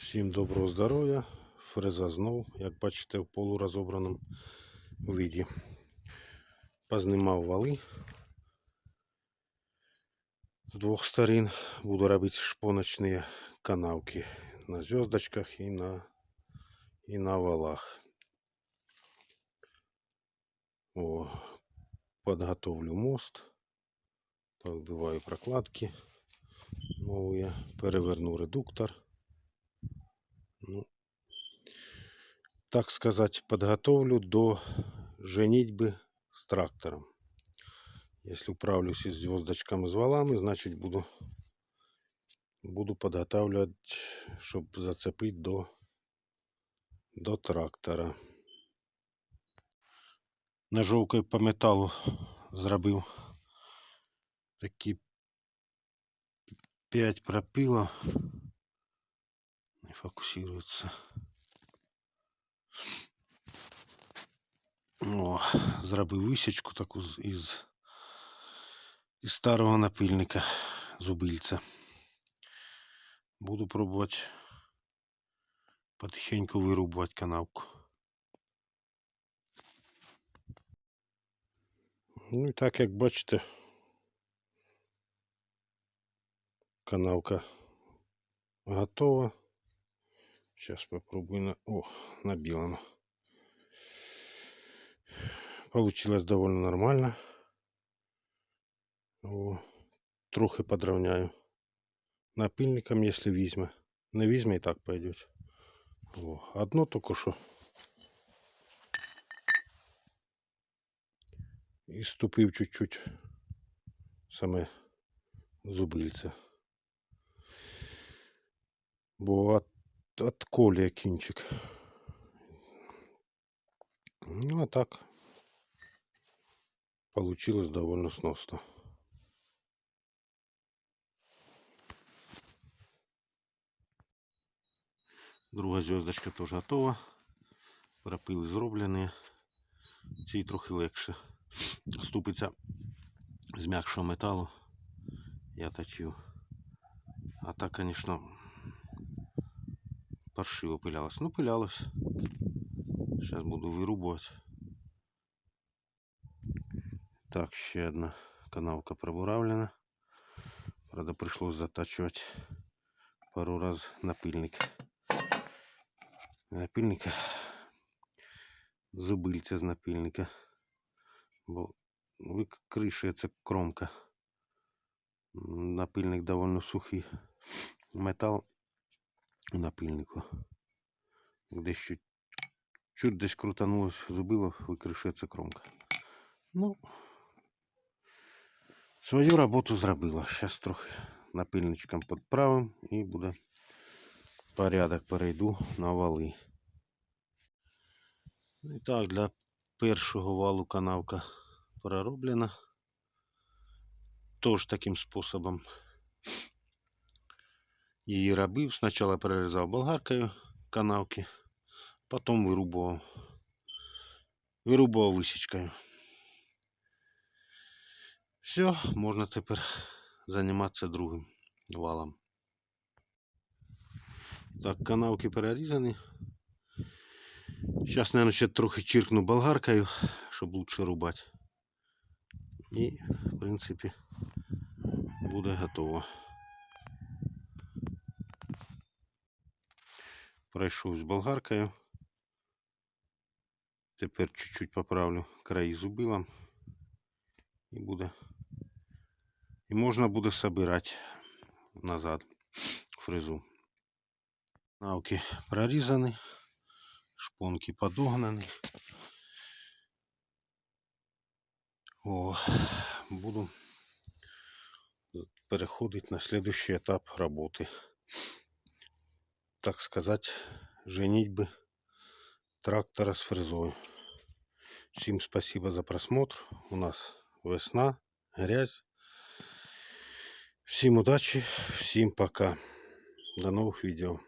Всім доброго здоров'я. Фреза знов, як бачите, в полурозобраному виді. Познімав вали з двох сторін. Буду робити шпоночні канавки на зв'язочках і на, і на валах. О, подготовлю мост. Подбиваю прокладки новые. Переверну редуктор. Ну, так сказать, подготовлю до женитьбы с трактором. Если управлюсь и с звездочками, с валами, значит буду, буду подготавливать, чтобы зацепить до, до трактора. Ножовкою по металу зробив такі 5 пропилов. Фокусируется. О, зробив висічку таку із, із старого напильника зубильця. Буду пробувати потихеньку вирубувати канавку. Ну і так, як бачите, канавка готова. Сейчас попробую на... О, набилано. Получилось довольно нормально. О, трохи подровняю. Напильником, если візьме. Не візьме і так пойдет. О, одно только що. І ступив чуть-чуть саме зубильце. Бо от, от колія кінчик. Ну а так получилось довольно сносно. Друга зв'язочка теж готова. Пропили зроблені. Цій трохи легше. Ступиться з м'якшого металу. Я точив. А так, звісно, паршиво пилялось. Ну, пилялось. Зараз буду вирубувати. Так, ще одна канавка пробуравлена. Правда, прийшлось затачувати пару раз напильник. Не Напильника. Зубильця з напильника. Бо викришується кромка. Напильник довольно сухий. Метал у напильнику. Десь чуть, десь крутанулось зубило, викришується кромка. Ну, свою роботу зробила. Зараз трохи напильничком підправим і буде порядок. Перейду на вали. І так, для першого валу канавка пророблена. Тож таким способом її робив. Спочатку перерізав болгаркою канавки, потім вирубував. Вирубував висічкою. Все, можна тепер займатися другим валом. Так, канавки перерізані. Зараз, наверное, ще трохи чиркну болгаркою, щоб лучше рубати. І, в принципі, буде готово. Пройшов з болгаркою. Тепер чуть-чуть поправлю краї зубилом. І буде. І можна буде собирати назад фрезу. Навки прорізані, шпонки подогнані. О, буду переходити на следующий этап работы. так сказати, женитьби трактора с фрезой. Всем спасибо за просмотр. У нас весна, грязь. Всем удачи, всем пока. До новых видео.